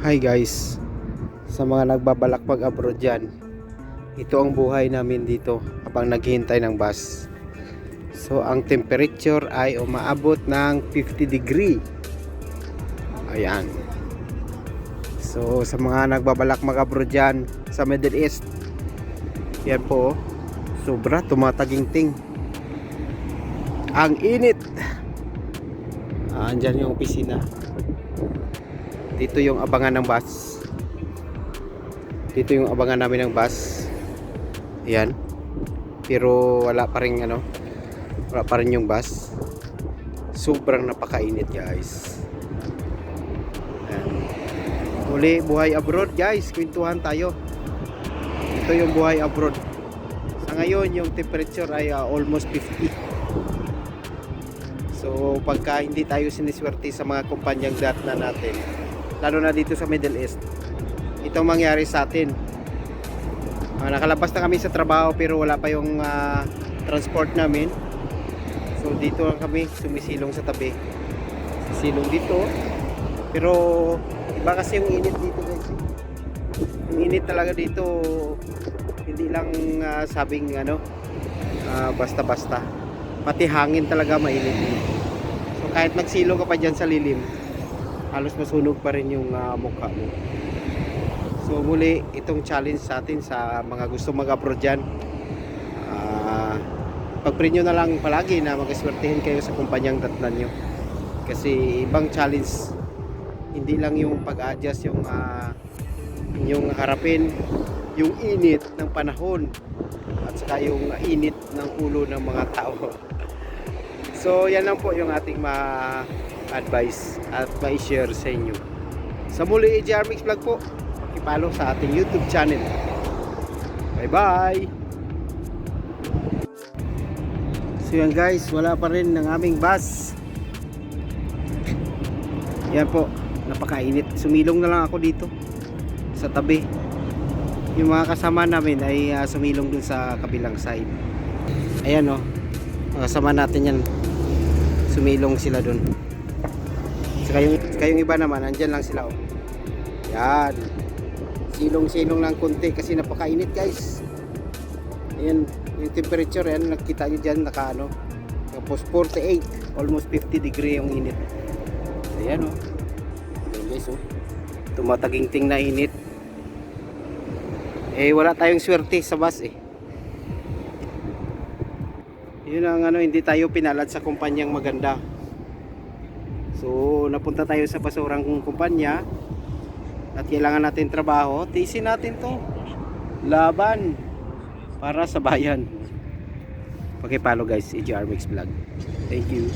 Hi guys, sa mga nagbabalak mag-abroad dyan, ito ang buhay namin dito habang naghihintay ng bus. So ang temperature ay umaabot ng 50 degree. Ayan. So sa mga nagbabalak mag-abroad dyan sa Middle East, yan po, sobra tumataginting. Ang init. Ah, andyan yung opisina. Dito yung abangan ng bus. Dito yung abangan namin ng bus. Ayan. Pero wala pa rin ano. Wala pa rin yung bus. Sobrang napakainit guys. Ayan. Muli buhay abroad guys. Kwentuhan tayo. Ito yung buhay abroad. Sa ngayon yung temperature ay ah, almost 50. So pagka hindi tayo siniswerte sa mga kumpanyang dat na natin, lalo na dito sa Middle East, itong mangyari sa atin. Ah, nakalabas na kami sa trabaho pero wala pa yung ah, transport namin. So dito lang kami sumisilong sa tabi. Sisilong dito. Pero iba kasi yung init dito guys. Yung init talaga dito hindi lang ah, sabing ano ah, basta-basta. Pati hangin talaga mainit. So kahit magsilong ka pa dyan sa lilim, halos masunog pa rin yung ah, mukha mo. So muli, itong challenge sa atin sa mga gusto mag-abroad dyan. Ah, pag-pray na lang palagi na mag-aswertihin kayo sa kumpanyang datnan nyo. Kasi ibang challenge, hindi lang yung pag-adjust yung ah, yung harapin, yung init ng panahon at saka yung init ng ulo ng mga tao. So yan lang po yung ating ma-advise at ma-share sa inyo. Sa muli, AJR Mix Vlog po. Pakipalo sa ating YouTube channel. Bye-bye! So yan guys, wala pa rin ng aming bus. Yan po, napakainit. Sumilong na lang ako dito sa tabi. Yung mga kasama namin ay ah, sumilong dun sa kabilang side. Ayan o, mga kasama natin yan. Sumilong sila dun. Saka yung, saka yung iba naman, andyan lang sila o. Yan. Silong-silong lang konti kasi napakainit guys. Ayan, yung temperature yan, nakita nyo dyan, naka ano, tapos 48, almost 50 degree yung init. Ayan o. Ayan guys o. Tumataginting na init. Eh wala tayong swerte sa bus eh. Yun ang ano, hindi tayo pinalad sa kumpanyang maganda. So, napunta tayo sa basurang kumpanya at kailangan natin trabaho, tiisin natin to. Laban para sa bayan. Pakipalo guys, EGR Mix Vlog. Thank you.